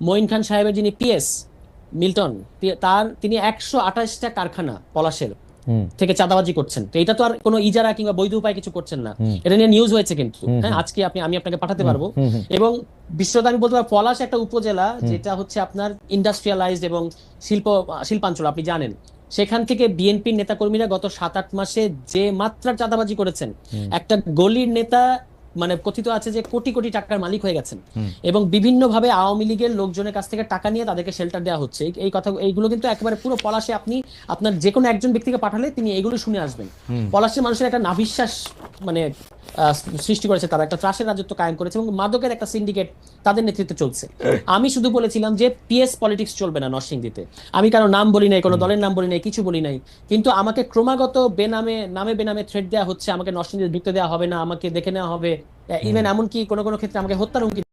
মঈন খান সাহেবের যিনি PS Milton তার তিনি একশো আঠাশটা কারখানা পলাশের থেকে চাঁদাবাজি করছেন। তো এটা তো আর কোনো ইজারা কিংবা বৈধ উপায় কিছু করছেন না। এটা নিয়ে নিউজ হয়েছে কিন্তু। হ্যাঁ আজকে আপনি আমি আপনাকে পাঠাতে পারব। এবং বিশ্বত আমি বলতে পারব পলাশ একটা উপজেলা যেটা হচ্ছে আপনার ইন্ডাস্ট্রিয়ালাইজড এবং শিল্প শিল্পাঞ্চল আপনি জানেন। সেখান থেকে বিএনপির নেতাকর্মীরা গত সাত আট মাসে যে মাত্রার চাঁদাবাজি করেছেন একটা গলির নেতা মানে কথিত আছে যে কোটি কোটি টাকার মালিক হয়ে গেছেন। এবং বিভিন্ন ভাবে আওয়ামী লীগের লোকজনের কাছ থেকে টাকা নিয়ে তাদেরকে শেল্টার দেওয়া হচ্ছে। এই- এই কথা এইগুলো কিন্তু একেবারে পুরো পলাশে আপনি আপনার যে কোনো একজন ব্যক্তিকে পাঠালে তিনি এগুলো শুনে আসবেন। পলাশের মানুষের একটা নাভিশ্বাস মানে সৃষ্টি করেছে তারা। একটা ত্রাসের রাজত্ব কায়েম করেছে এবং মাদকের একটা সিন্ডিকেট তাদের নেতৃত্বে চলছে। আমি শুধু বলেছিলাম যে পিএস পলিটিক্স চলবে না নরসিংদীতে। আমি কারও নাম বলি নাই কোনো দলের নাম বলি নাই কিছু বলি নাই। কিন্তু আমাকে ক্রমাগত বেনামে নামে বেনামে থ্রেড দেওয়া হচ্ছে আমাকে নরসিংদীতে ঢুকতে দেওয়া হবে না আমাকে দেখে নেওয়া হবে। ইভেন এমনকি কোনো কোনো ক্ষেত্রে আমাকে হত্যার হুমকি